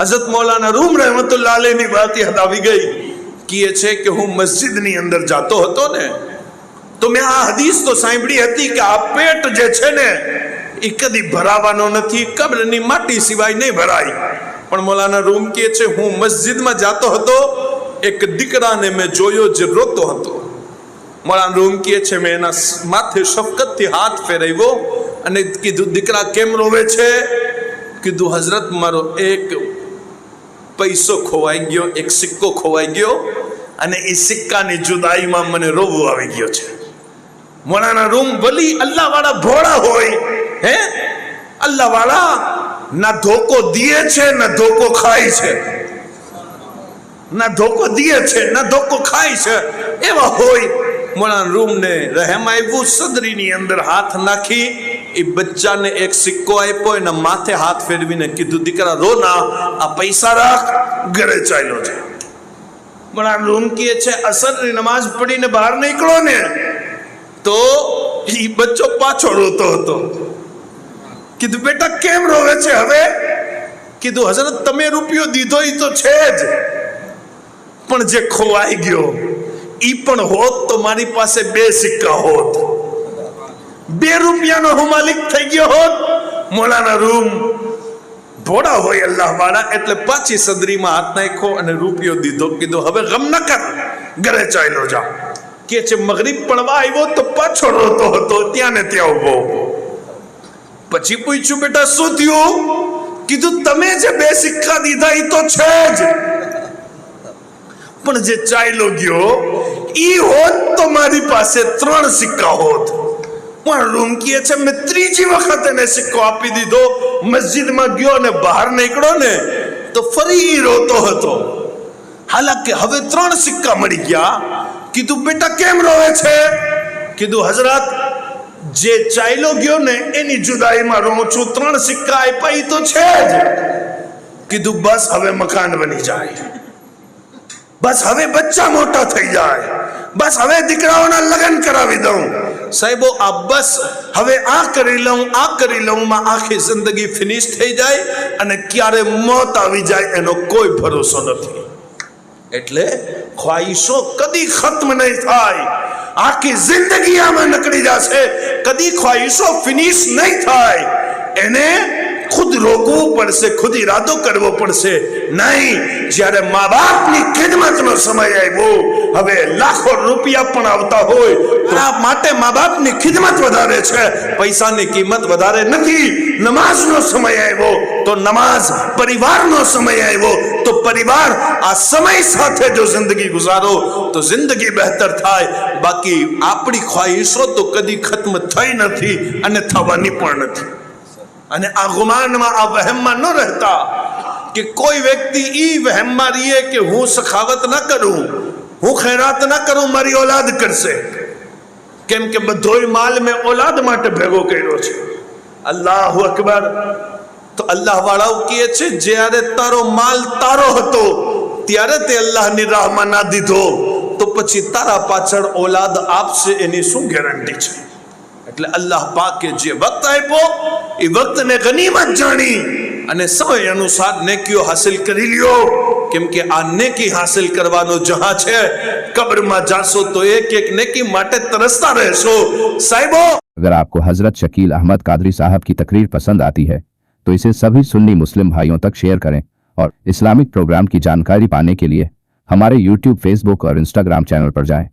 હઝરત Maulana room રહેમતુલ્લાહ અલૈહની વાત યાદ આવી ગઈ. કહે છે કે હું મસ્જિદની અંદર જાતો હતો ને, તો મેં આ હદીસ તો સાંભળી હતી કે આ પેટ જે છે ને, એ કદી ભરાવાનો નથી, કબ્રની માટી સિવાય નહીં ભરાય. પણ મૌલાના રૂમ કહે છે, હું મસ્જિદમાં જાતો હતો, એક દીકરાને મેં જોયો જે રોતો હતો. મૌલાના રૂમ કહે છે, મેં એના માથે શફકતથી હાથ ફેરવ્યો અને કીધું, દીકરા કેમ રોવે છે? કીધું, હઝરત, મારો એક પૈસો ખોવાઈ ગયો, એક સિક્કો ખોવાઈ ગયો અને એ સિક્કાની જુદાઈમાં મને રોવું આવી ગયો છે. મોલાના રૂમ ભલી અલ્લાહ વાળા ભોળા હોય, હે? અલ્લાહ વાળા ના ધોકો દીએ છે, ના ધોકો ખાય છે. ના ધોકો દીએ છે, ના ધોકો ખાય છે. એવા હોય મોલાના રૂમ ને રહેમ આવ્યું, સદરીની અંદર હાથ નાખી એ બચ્ચાને એક સિક્કો આપ્યો, એના માથે હાથ ફેરવીને કીધું, દીકરા, રો ના, આ પૈસા રાખ, ઘરે ચાલ્યો છે પણ આ કહે છે, અસરની નમાઝ પડીને બહાર નીકળો ને, તો એ બચ્ચો પાછો રોતો હતો. કીધું, બેટા, કેમ રોવે છે હવે? કીધું, હઝરત, તમે રૂપિયો દીધો એ તો છે જ, પણ જે ખોવાઈ ગયો એ પણ હોત તો મારી પાસે બે સિક્કા હોત. બે રૂપિયાનો હું માલિક થઈ ગયો હોત. મોલાના રૂમ ભોળા હોય અલ્લાહ વાળા એટલે પાછી સદરીમાં હાથ નાખ્યો અને રૂપિયો દીધો, કીધો, હવે ગમ ન કર, ઘરે ચાલ્યો જા. કે છે, મગરીબ પડવા આવ્યો તો પાછો રોતો હતો, ત્યાં ને ત્યાં ઊભો પછી પૂછ્યું, બેટા, શું થયું? કીધું, તમે જે બે સિક્કા દીધા એ તો છે જ. પણ જે ચાલ્યો ગયો, ઈ હોત તો મારી પાસે ત્રણ સિક્કા હોત. પણ રૂમ કહે છે મેં ત્રીજી વખત એને સિક્કો આપી દીધો મસ્જિદમાં ગયો અને બહાર નીકળ્યો ને તો ફરી ઈ રોતો હતો હાલાકી હવે ત્રણ સિક્કા મળી ગયા કીધું બેટા કેમ રોવે છે કીધું હઝરત જે ચાલ્યો ગયો ને એની જુદાઈમાં રહું છું ત્રણ સિક્કા આપ્યા ઈ તો છે જ કીધું બસ હવે મકાન બની જાય બસ હવે બચ્ચા મોટા થઈ જાય બસ હવે દીકરાઓના લગ્ન કરાવી દઉં સાહેબો, આ બસ હવે આ કરી લઉં, આ કરી લઉં, માં આખી જિંદગી ફિનિશ થઈ જાય અને ક્યારે મોત આવી જાય એનો કોઈ ભરોસો નથી. એટલે ખ્વાહિશો કદી ખત્મ નહીં થાય. આખી જિંદગી આમાં નીકળી જશે. કદી ખ્વાહિશો ફિનિશ નહીં થાય. એને ખુદ રોકવું પડશે ખુદ ઈરાદો કરવો પડશે નહીં જ્યારે મા બાપની ખિદમતનો સમય આવ્યો હવે લાખો રૂપિયા પણ આવતા હોય તો આ માટે મા બાપની ખિદમત વધારે છે પૈસાની કિંમત વધારે નથી નમાઝનો સમય આવ્યો તો નમાઝ પરિવારનો સમય આવ્યો તો પરિવાર આ સમય સાથે જો જિંદગી ગુજારો તો જિંદગી બહેતર થાય બાકી આપણી ખ્વાહિશો તો કદી ખત્મ થઈ નથી અને થવાની પણ નથી અને આ ગુમાનમાં આ વહેમમાં ન રહેતા કે કોઈ વ્યક્તિ એ વહેમમાં રહીએ કે હું સખાવત ન કરું, હું ખૈરાત ન કરું, મારી ઓલાદ કરશે. કેમ કે બધોય માલ મેં ઓલાદ માટે ભેગો કર્યો છે. અલ્લાહ અકબર. તો અલ્લાહ વાળાઓ કહે છે, જ્યારે તારો માલ તારો હતો, ત્યારે તે અલ્લાહની રાહમાં ના દીધો. તો પછી તારા પાછળ ઓલાદ આપશે એની શું ગેરંટી છે? એટલે અલ્લાહ પાકે જે વક્ત આપ્યો એ વક્તને ગનીમત જાણી અને સમય અનુસાર નેકીઓ હાસિલ કરી લ્યો કેમ કે આ નેકી હાસિલ કરવાનો જહા છે કબ્રમાં જાશો તો એક એક નેકી માટે તરસતા રહેશો સાહેબો अगर आपको हजरत शकील अहमद कादरी साहब की तकरीर पसंद आती है तो इसे सभी सुन्नी मुस्लिम भाइयों तक शेयर करें और इस्लामिक प्रोग्राम की जानकारी पाने के लिए हमारे यूट्यूब फेसबुक और इंस्टाग्राम चैनल पर जाएं